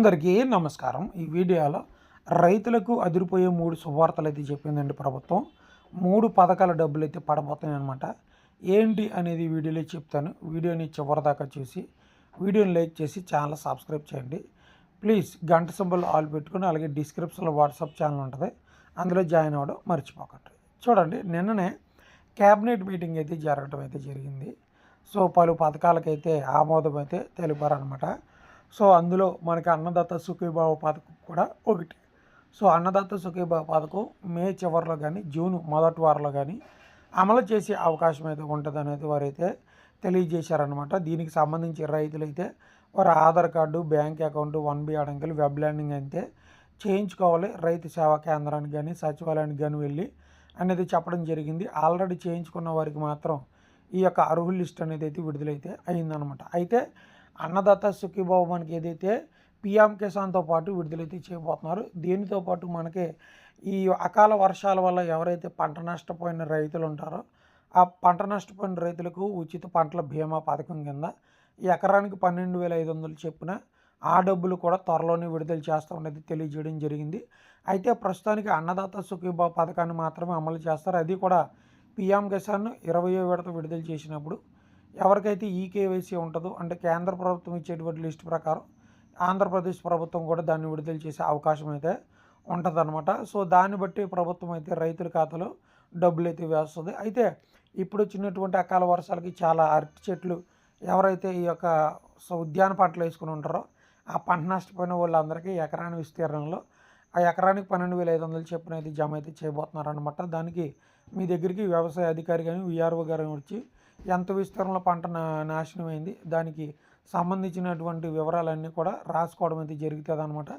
అందరికీ నమస్కారం. ఈ వీడియోలో రైతులకు అదిరిపోయే మూడు శుభవార్తలు అయితే చెప్పిందండి ప్రభుత్వం. మూడు పథకాల డబ్బులు అయితే పడబోతున్నాయి అనమాట ఏంటి అనేది వీడియోలో చెప్తాను. వీడియోని చివరిదాకా చూసి వీడియోని లైక్ చేసి ఛానల్ సబ్స్క్రైబ్ చేయండి. ప్లీజ్ గంట సింబల్ ఆల్ పెట్టుకుని అలాగే డిస్క్రిప్షన్లో వాట్సాప్ ఛానల్ ఉంటుంది. అందులో జాయిన్ అవ్వడం మర్చిపోకండి. చూడండి నిన్ననే క్యాబినెట్ మీటింగ్ అయితే జరగడం అయితే జరిగింది. సో పలు పథకాలకైతే ఆమోదం అయితే తెలిపారనమాట సో అందులో మనకి అన్నదాత సుఖీభావ పథకం కూడా ఒకటి. సో అన్నదాత సుఖీభావ పథకం మే చివరిలో కానీ జూన్ మొదటి వారంలో కానీ అమలు చేసే అవకాశం అయితే ఉంటుంది అనేది వారైతే తెలియజేశారనమాట దీనికి సంబంధించి రైతులైతే వారి Aadhaar card bank account one B అడంకెలు web landing అయితే చేయించుకోవాలి. రైతు సేవా కేంద్రానికి కానీ సచివాలయానికి కానీ వెళ్ళి అనేది చెప్పడం జరిగింది. ఆల్రెడీ చేయించుకున్న వారికి మాత్రం ఈ యొక్క అర్హుల లిస్ట్ అనేది అయితే విడుదలైతే అయిందనమాట అయితే అన్నదాత సుఖీబాబు మనకి ఏదైతే పిఎం కిసాన్తో పాటు విడుదలైతే చేయబోతున్నారు దీనితో పాటు మనకి ఈ అకాల వర్షాల వల్ల ఎవరైతే పంట నష్టపోయిన రైతులు ఉంటారో ఆ పంట నష్టపోయిన రైతులకు ఉచిత పంటల బీమా పథకం కింద ఎకరానికి పన్నెండు వేల ఐదు వందలు చెప్పిన ఆ డబ్బులు కూడా త్వరలోనే విడుదల చేస్తామనేది తెలియజేయడం జరిగింది. అయితే ప్రస్తుతానికి అన్నదాత సుఖీబాబు పథకాన్ని మాత్రమే అమలు చేస్తారు. అది కూడా పిఎం కిసాన్ ఇరవయో విడత విడుదల చేసినప్పుడు ఎవరికైతే ఈ కేవైసీ ఉంటుందో అంటే కేంద్ర ప్రభుత్వం ఇచ్చేటువంటి లిస్ట్ ప్రకారం ఆంధ్రప్రదేశ్ ప్రభుత్వం కూడా దాన్ని విడుదల చేసే అవకాశం అయితే ఉంటుందన్నమాట. సో దాన్ని బట్టి ప్రభుత్వం అయితే రైతుల ఖాతాలో డబ్బులు అయితే వేస్తుంది. అయితే ఇప్పుడు వచ్చినటువంటి అకాల వర్షాలకి చాలా అరటి చెట్లు ఎవరైతే ఈ యొక్క ఉద్యాన పంటలు వేసుకుని ఉంటారో ఆ పంట నష్టపోయిన వాళ్ళందరికీ ఎకరాని విస్తీర్ణంలో ఆ ఎకరానికి పన్నెండు వేల ఐదు వందలు చెప్పిన అయితే జమ అయితే చేయబోతున్నారనమాట దానికి మీ దగ్గరికి వ్యవసాయ అధికారి కానీ విఆర్ఓ గారు వచ్చి ఎంత విస్తీర్ణంలో పంట నాశనం అయింది దానికి సంబంధించినటువంటి వివరాలన్నీ కూడా రాసుకోవడం అయితే జరుగుతుంది అనమాట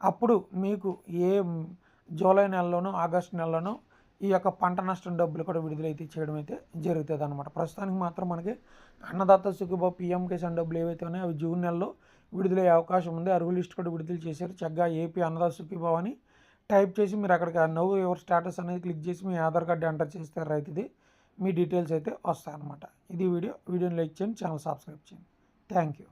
అప్పుడు మీకు ఏ జూలై నెలలోనో ఆగస్టు నెలలోనో ఈ యొక్క పంట నష్టం డబ్బులు కూడా విడుదలైతే చేయడం అయితే జరుగుతుంది అనమాట ప్రస్తుతానికి మాత్రం మనకి అన్నదాత సుఖబా పిఎం కిసాన్ డబ్బులు ఏవైతే ఉన్నాయో అవి జూన్ నెలలో విడుదలయ్యే అవకాశం ఉంది. అరువు లిస్ట్ కూడా విడుదల చేశారు. చక్కగా ఏపీ అన్నదాత సుఖీబాబు అని టైప్ చేసి మీరు అక్కడికి నవ్వు ఎవరు స్టేటస్ అనేది క్లిక్ చేసి మీ ఆధార్ కార్డు ఎంటర్ చేస్తారు రైతుది. మీ డీటెయిల్స్ అయితే వస్తాయన్నమాట. ఇది వీడియో. వీడియోని లైక్ చేయండి ఛానల్ సబ్స్క్రైబ్ చేయండి. Thank you.